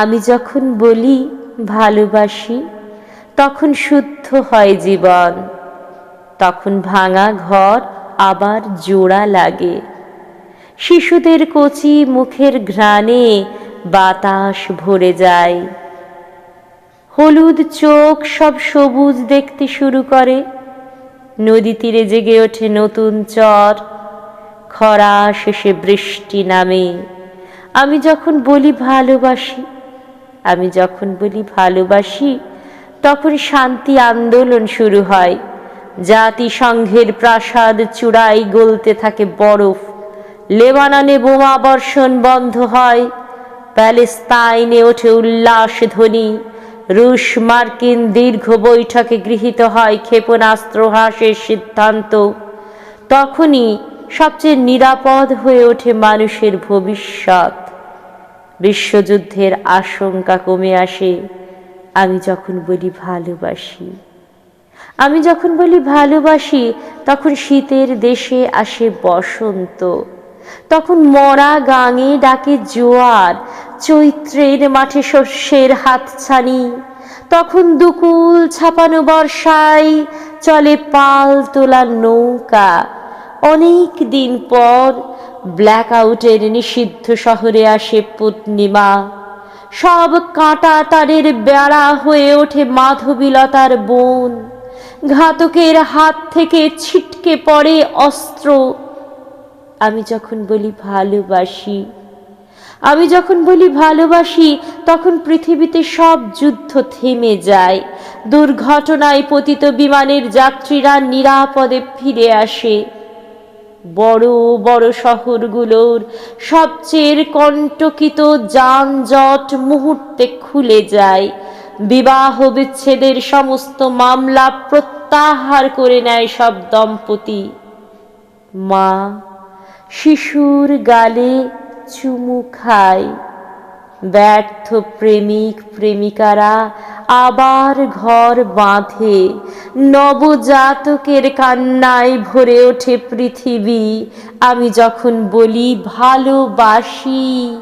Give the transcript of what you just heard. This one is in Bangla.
আমি যখন বলি ভালোবাসি, তখন শুদ্ধ হয় জীবন। তখন ভাঙা ঘর আবার জোড়া লাগে। শিশুদের কচি মুখের ঘ্রাণে বাতাস ভরে যায়। হলুদ চোখ সব সবুজ দেখতে শুরু করে। নদী তীরে জেগে ওঠে নতুন চর। খরা শেষে বৃষ্টি নামে। আমি যখন বলি ভালোবাসি আমি যখন বলি ভালোবাসি, তখন শান্তি আন্দোলন শুরু হয়। জাতিসংঘের প্রাসাদ চূড়াই গলতে থাকে বরফ। লেবাননে বোমা বর্ষণ বন্ধ হয়। প্যালেস্তাইনে ওঠে উল্লাস ধ্বনি। রুশ মার্কিন দীর্ঘ বৈঠকে গৃহীত হয় ক্ষেপণাস্ত্র হ্রাসের সিদ্ধান্ত। তখনই সবচেয়ে নিরাপদ হয়ে ওঠে মানুষের ভবিষ্যৎ। বিশ্বযুদ্ধের আশঙ্কা কমে আসে, আমি যখন বলি ভালোবাসি। আমি যখন বলি ভালোবাসি, তখন শীতের দেশে আসে বসন্ত, তখন মরা গাঙে ডাকে জোয়ার, চৈত্রের মাঠে শস্যের হাতছানি, তখন দুকুল ছাপানো বর্ষায় চলে পাল তোলা নৌকা। অনেক দিন পর ব্ল্যাক আউটের নিষিদ্ধ শহরে আসে পূর্ণিমা। সব কাঁটা তারের বেড়া হয়ে ওঠে মাধবীলতার বোন। ঘাতকের হাত থেকে ছিটকে পড়ে অস্ত্র। আমি যখন বলি ভালোবাসি, আমি যখন বলি ভালোবাসি, তখন পৃথিবীতে সব যুদ্ধ থেমে যায়। দুর্ঘটনায় পতিত বিমানের যাত্রীরা নিরাপদে ফিরে আসে। বড় বড় শহরগুলোর সবচেয়ে কণ্টকিত যানজট মুহূর্তে খুলে যায়। বিবাহ বিচ্ছেদের সমস্ত মামলা প্রত্যাহার করে নেয় সব দম্পতি। মা শিশুর গালে চুমু খায়। ব্যর্থ প্রেমিক, প্রেমিকারা আবার ঘর বাঁধে। নবজাতকের কান্নায় ভরে ওঠে পৃথিবী। আমি যখন বলি ভালোবাসি